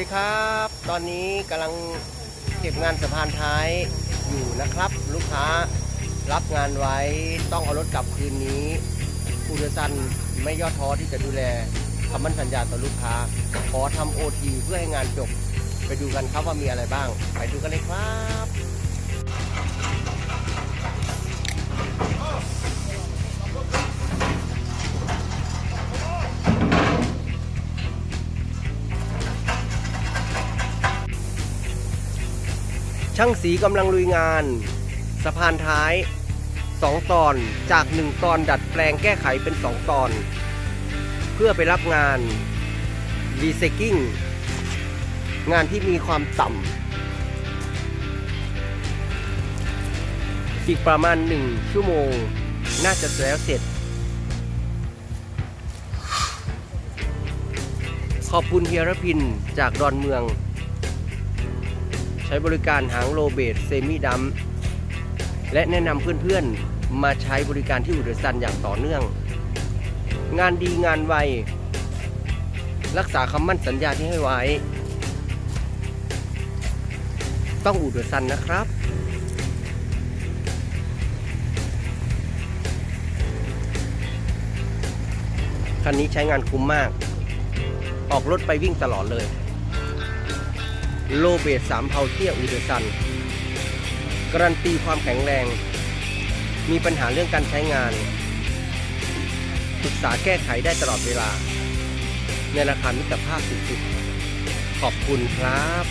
ดีครับ ตอนนี้กำลังเก็บงานสะพานท้ายอยู่นะครับ ลูกค้ารับงานไว้ต้องเอารถกลับคืนนี้ผู้โดยสารไม่ย่อท้อที่จะดูแลคำมั่นสัญญาต่อลูกค้า ขอทำโอทีเพื่อให้งานจบ ไปดูกันครับว่ามีอะไรบ้าง ไปดูกันเลยครับ ช่างสีกำลังลุยงาน สะพานท้าย 2 ตอนจาก 1 ตอนดัดแปลงแก้ไขเป็น 2 ตอน เพื่อไปรับงานรีไซคิ่งงานที่มีความต่ำอีกประมาณ 1 ชั่วโมง น่าจะแล้วเสร็จ ขอบคุณเฮียรพินจากดอนเมือง ช้บริการหางโลเบตเซมิดัมและแนะนำเพื่อนๆ มาใช้บริการที่อุดรซันอย่างต่อเนื่อง งานดีงานไว รักษาคำมั่นสัญญาที่ให้ไว้ ต้องอุดรซันนะครับคันนี้ใช้งานคุ้มมาก ออกรถไปวิ่งตลอดเลย โลเบสสามเพาเทียอูเดอร์ซันการันตีความแข็งแรง มีปัญหาเรื่องการใช้งานปรึกษาแก้ไขได้ตลอดเวลา ในราคามิตรภาพสุดๆขอบคุณครับ